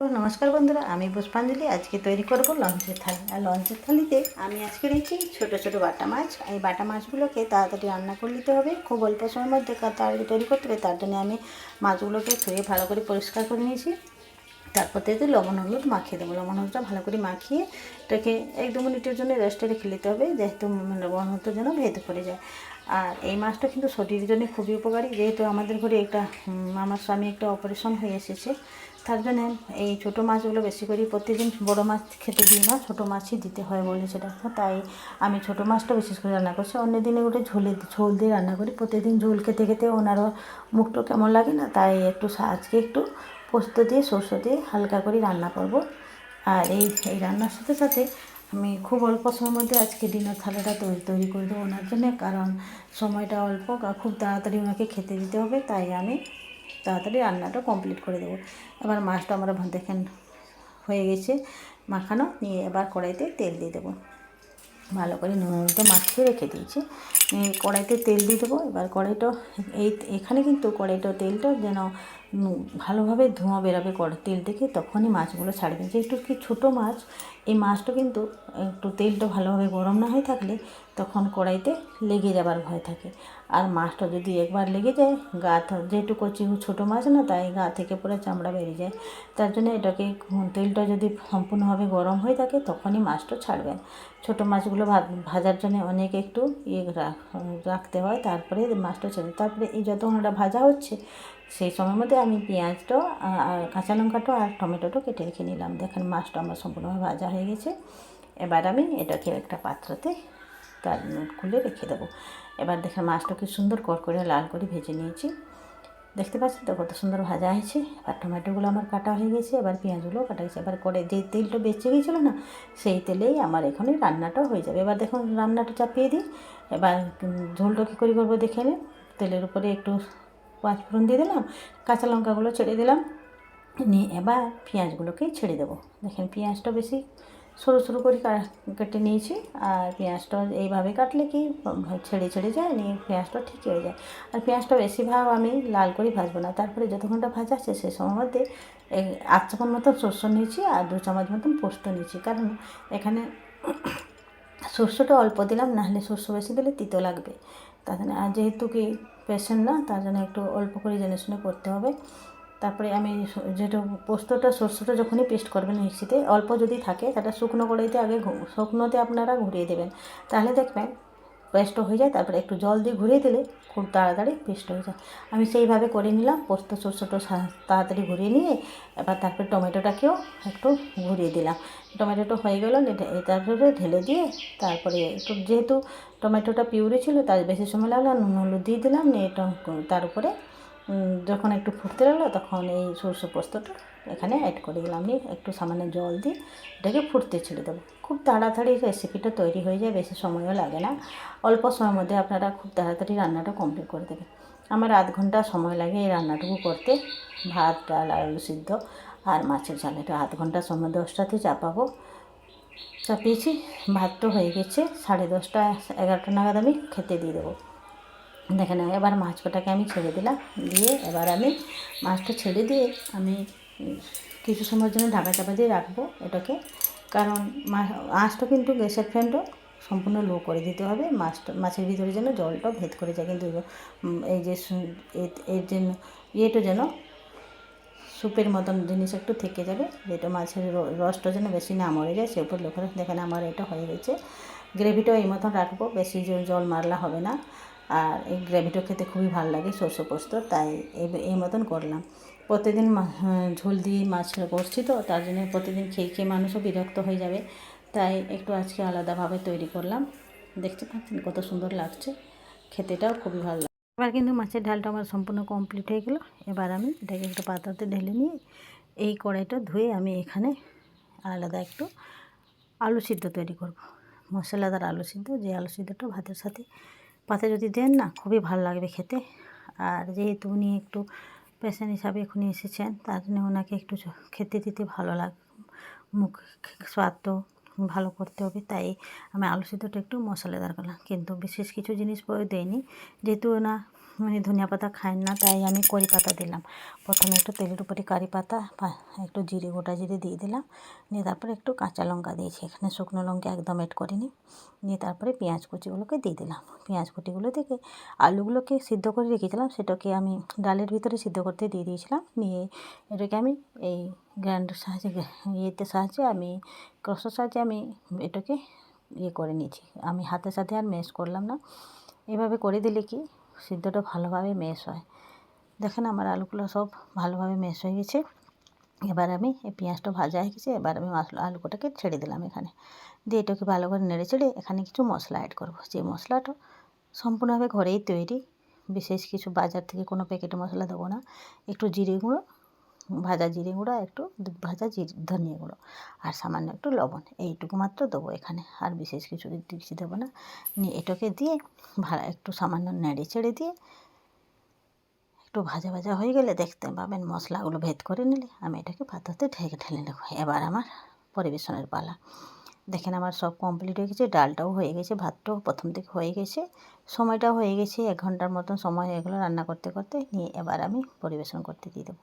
নমস্কার বন্ধুরা, আমি পুষ্পাঞ্জলি। আজকে তৈরি করব লঞ্চের থালি। আর লঞ্চের থালিতে আমি আজকে নিয়েছি ছোট ছোট বাটা মাছ। এই বাটা মাছগুলোকে তাড়াতাড়ি রান্না করে নিতে হবে। খুব অল্প সময়ের মধ্যে তাড়াতাড়ি তৈরি করতে হবে। তার জন্য আমি মাছগুলোকে ধুয়ে ভালো করে পরিষ্কার করে নিয়েছি। তারপর থেকে লবণ হলুদ মাখিয়ে দেবো। লবণ হলুদটা ভালো করে মাখিয়ে এটাকে এক দু মিনিটের জন্য রেস্টে রেখে নিতে হবে, যেহেতু লবণ হলুদের জন্য ভেতরে পড়ে যায়। আর এই মাছটা কিন্তু শরীরের জন্য খুবই উপকারী। যেহেতু আমাদের ঘরে একটা আমার স্বামী একটা অপারেশন হয়ে এসেছে। তার জন্য এই ছোটো মাছগুলো বেশি করে প্রতিদিন বড়ো মাছ খেতে দিই না, ছোটো মাছই দিতে হয় বলেছে ডাক্তার তাই আমি ছোটো মাছটা বিশেষ করে রান্না করছি। অন্য দিনে ওটা ঝোলে ঝোল দিয়ে রান্না করি। প্রতিদিন ঝোল খেতে খেতে ওনারও মুখটা কেমন লাগে না, তাই একটু আজকে একটু পোস্ত দিয়ে, সরষে দিয়ে হালকা করে রান্না করব। আর এই এই রান্নার সাথে সাথে আমি খুব অল্প সময়ের মধ্যে আজকে ডিনার থালাটা তৈরি তৈরি করে দেবো ওনার জন্য, কারণ সময়টা অল্প খুব তাড়াতাড়ি ওনাকে খেতে দিতে হবে, তাই আমি তাড়াতাড়ি রান্নাটা কমপ্লিট করে দেবো। এবার মাছটা আমরা দেখেন হয়ে গেছে মাখানো, নিয়ে এবার কড়াইতে তেল দিয়ে দেবো। ভালো করে নুন হলুদটা মাখিয়ে রেখে দিয়েছি। কড়াইতে তেল দিয়ে দেবো। এবার কড়াইটা, এই এখানে কিন্তু কড়াইটা তেলটা যেন ভালোভাবে ধোঁয়া বেরোবে তেল থেকে, তখনই মাছগুলো ছাড়বে। যেহেতু কি ছোটো মাছ, এই মাছটা কিন্তু একটু তেলটা ভালোভাবে গরম না হয়ে থাকলে তখন কড়াইতে লেগে যাবার ভয় থাকে। আর মাছটা যদি একবার লেগে যায়, গা যেহেতু কচি ছোটো মাছ না, তাই গা থেকে পুরো চামড়া বেরিয়ে যায়। তার জন্য এটাকে তেলটা যদি সম্পূর্ণভাবে গরম হয়ে থাকে, তখনই মাছটা ছাড়বেন। ছোটো মাছগুলো ভাজার জন্য অনেক একটু ইয়ে রাখতে হয়, তারপরে মাছটা ছেড়ে তারপরে এই যতক্ষণ ওটা ভাজা হচ্ছে, সেই সময়ের মধ্যে আমি পেঁয়াজটা আর কাঁচা লঙ্কাটা আর টমেটোটা কেটে রেখে নিলাম। দেখেন মাছটা আমার সম্পূর্ণভাবে ভাজা হয়ে গেছে। এবার আমি এটাকে একটা পাত্রতে তার খুলে রেখে দেবো। এবার দেখে মাছটা কি সুন্দর কর করে লাল করে ভেজে নিয়েছি। দেখতে পাচ্ছেন তো কত সুন্দর ভাজা হয়েছে। আর টমেটোগুলো আমার কাটা হয়ে গেছে, এবার পেঁয়াজগুলোও কাটা গেছে এবার করে যে তেলটা বেঁচে গেছিল না, সেই তেলেই আমার এখানে রান্নাটা হয়ে যাবে। এবার দেখুন রান্নাটা চাপিয়ে দিই। এবার ঝোলটা কী করে করব দেখে তেলের উপরে একটু পাঁচ ফোড়ন দিয়ে দিলাম, কাঁচা লঙ্কাগুলো ছেড়ে দিলাম। নিয়ে এবার পেঁয়াজগুলোকে ছেড়ে দেবো। দেখেন পেঁয়াজটা বেশি সরু সরু করে কেটে নিয়েছি আর পেঁয়াজটা এইভাবে কাটলে কি, ছেড়ে ছেড়ে যায় নিয়ে পেঁয়াজটা ঠিক হয়ে যায়। আর পেঁয়াজটা বেশি ভাগ আমি লাল করে ভাজবো না। তারপরে যতক্ষণটা ভাজা আছে সেই সময়ের মধ্যে আট চামচ মতন শস্য নিয়েছি আর দু চামচ মতন পোস্ত নিয়েছি। কারণ এখানে সর্ষেটা অল্প দিলাম, নাহলে সর্ষে বেশি দিলে তিতো লাগবে। তার জন্য আর যেহেতু কি পেশেন্ট না, তার জন্য একটু অল্প করে জেনে শুনে করতে হবে। তারপরে আমি যেটা পোস্তটা, সর্ষেটা যখনই পেস্ট করবেন মিক্সিতে, অল্প যদি থাকে সেটা শুকনো কড়াইতে আগে শুকনোতে আপনারা ঘুরিয়ে দেবেন। তাহলে দেখবেন পেস্ট হয়ে যায়, তারপরে একটু জল দিয়ে ঘুরিয়ে দিলে খুব তাড়াতাড়ি পেস্ট হয়ে যায়। আমি সেইভাবে করে নিলাম, পোস্ত, সর্ষেটা তাড়াতাড়ি ঘুরিয়ে নিয়ে এবার তারপরে টমেটোটাকেও একটু ঘুরিয়ে দিলাম। টমেটোটা হয়ে গেল তারপরে ঢেলে দিয়ে তারপরে একটু যেহেতু টমেটোটা পিউরি ছিল, তার বেশি সময় লাগল, নুন, হলুদ দিয়ে দিলাম, নিয়ে তার উপরে যখন একটু ফুটতে লাগল, তখন এই সরষে পোস্তটা এখানে অ্যাড করে দিলাম। নিয়ে একটু সামান্য জল দিয়ে এটাকে ফুটতে ছেড়ে দেবো। খুব তাড়াতাড়ি রেসিপিটা তৈরি হয়ে যায়, বেশি সময়ও লাগে না। অল্প সময়ের মধ্যে আপনারা খুব তাড়াতাড়ি রান্নাটা কমপ্লিট করে দেবেন। আমার আধ ঘণ্টা সময় লাগে এই রান্নাটুকু করতে। ভাত, ডাল, আলু সিদ্ধ আর মাছের ঝাল। এটা আধ ঘণ্টা সময় দশটাতে চাপাবো। চাপিয়েছি, ভাত তো হয়ে গেছে। সাড়ে দশটা, এগারোটা নাগাদ আমি খেতে দিয়ে দেবো। দেখেন, এবার মাছ কটাকে আমি ছেড়ে দিলাম। দিয়ে এবার আমি মাছটা ছেড়ে দিয়ে আমি কিছু সময়ের জন্য ঢাকা চাপা দিয়ে রাখব এটাকে। কারণ মা- আঁচটা কিন্তু গ্যাসের ফ্লেমটা সম্পূর্ণ লো করে দিতে হবে। মাছটা, মাছের ভিতরে যেন জলটা ভেদ করে যায়। কিন্তু এই যে এর যেন ইয়েটা যেন স্যুপের মতন জিনিস একটু থেকে যাবে, যেটা মাছের রসটা যেন বেশি না মরে যায়, সে উপর লক্ষ্য। দেখেন, আমার এটা হয়ে গেছে। গ্রেভিটাও এই মতন রাখব, বেশি জল মারলা হবে না। আর এই গ্রেভিটা খেতে খুবই ভালো লাগে সর্ষে পোস্ত তাই এই মতন করলাম। প্রতিদিন হ্যাঁ, ঝোল দিয়ে মাছ করছি তো তার জন্য প্রতিদিন খেয়ে খেয়ে মানুষও বিরক্ত হয়ে যাবে। তাই একটু আজকে আলাদাভাবে তৈরি করলাম। দেখতে পাচ্ছেন কত সুন্দর লাগছে। খেতেটাও খুবই ভালো লাগে এবার কিন্তু মাছের ঢালটা আমার সম্পূর্ণ কমপ্লিট হয়ে গেল। এবার আমি এটাকে একটু পাত্রতে ঢেলে নিয়ে এই কড়াইটা ধুয়ে আমি এখানে আলাদা একটু আলু সিদ্ধ তৈরি করব। মশলাদার আলু সিদ্ধ যে আলু সিদ্ধটা ভাতের সাথে পাতে যদি দেন না, খুবই ভালো লাগবে খেতে। আর যেহেতু উনি একটু পেশেন্ট হিসাবে এখনই এসেছেন, তার জন্য ওনাকে একটু খেতে দিতে ভালো লাগ, মুখ স্বাদ ভালো করতে হবে, তাই আমি আলু সিদ্ধটা একটু মশলাদার করলাম। কিন্তু বিশেষ কিছু জিনিস দেয়নি যেহেতু ওনা মানে ধনিয়া পাতা খায় না, তাই আমি কড়ি পাতা দিলাম। প্রথমে একটু তেলের উপরে কারি পাতা একটু জিরে, গোটা জিরে দিয়ে দিলাম। নিয়ে তারপরে একটু কাঁচা লঙ্কা দিয়েছি। এখানে শুকনো লঙ্কা একদম এড করিনি। নিয়ে তারপরে পেঁয়াজ কুচিগুলোকে দিয়ে দিলাম। পেঁয়াজ কুচিগুলো থেকে আলুগুলোকে সিদ্ধ করে রেখেছিলাম। সেটাকে আমি ডালের ভিতরে সিদ্ধ করতে দিয়ে দিয়েছিলাম। নিয়ে এটাকে আমি এই গ্রাইন্ডার সাহায্যে, ইয়েতে সাহায্যে আমি ক্রসের সাহায্যে আমি এটাকে ইয়ে করে নিয়েছি। আমি হাতের সাথে আর মেশ করলাম না। এভাবে করে দিলে কি সিদ্ধটা ভালোভাবে মেশ হয়। দেখেন আমার আলুগুলো সব ভালোভাবে মেশ হয়ে গেছে। এবার আমি এই পেঁয়াজটা ভাজা হয়ে গেছে, এবার আমি মশলা আলুটাকে ছেড়ে দিলাম এখানে। দিয়ে এটাকে ভালো করে নেড়ে চেড়ে এখানে কিছু মশলা অ্যাড করব। যে মশলাটা সম্পূর্ণভাবে ঘরেই তৈরি, বিশেষ কিছু বাজার থেকে কোনো প্যাকেটে মশলা দেবো না। একটু জিরে গুঁড়ো ভাজা জিরে গুঁড়ো, একটু ভাজা জিরে, ধনিয়া গুঁড়ো আর সামান্য একটু লবণ। এইটুকু মাত্র দেবো এখানে। আর বিশেষ কিছু কিছু দেবো না। নিয়ে এটাকে দিয়ে ভাড়া একটু সামান্য নেড়ে চেড়ে দিয়ে একটু ভাজা ভাজা হয়ে গেলে দেখতে পাবেন মশলাগুলো ভেদ করে নিলে আমি এটাকে পাতাতে ঢেকে ঢেলে নেব। এবার আমার পরিবেশনের পালা। দেখেন আমার সব কমপ্লিট হয়ে গেছে, ডালটাও হয়ে গেছে, ভাতটাও প্রথম থেকে হয়ে গেছে। সময়টাও হয়ে গেছে, এক ঘণ্টার মতন সময় হয়ে গেলো রান্না করতে করতে, নিয়ে এবার আমি পরিবেশন করতে দিয়ে দেবো।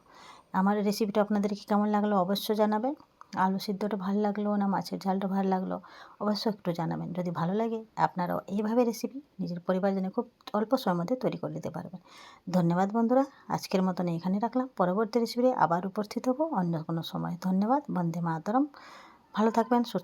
আমার রেসিপিটা আপনাদেরকে কেমন লাগল অবশ্যই জানাবেন। আলু সিদ্ধটা ভালো লাগল না মাছের ঝালটা ভালো লাগল অবশ্যই একটু জানাবেন। যদি ভালো লাগে, আপনারাও এইভাবে রেসিপি নিজের পরিবার জন্য খুব অল্প সময়ের মধ্যে তৈরি করে নিতে পারবেন। ধন্যবাদ বন্ধুরা, আজকের মতন এখানে রাখলাম। পরবর্তী রেসিপি আবার উপস্থিত হব অন্য কোনো সময়। ধন্যবাদ, বন্দে মাতরম। ভালো থাকবেন, সুস্থ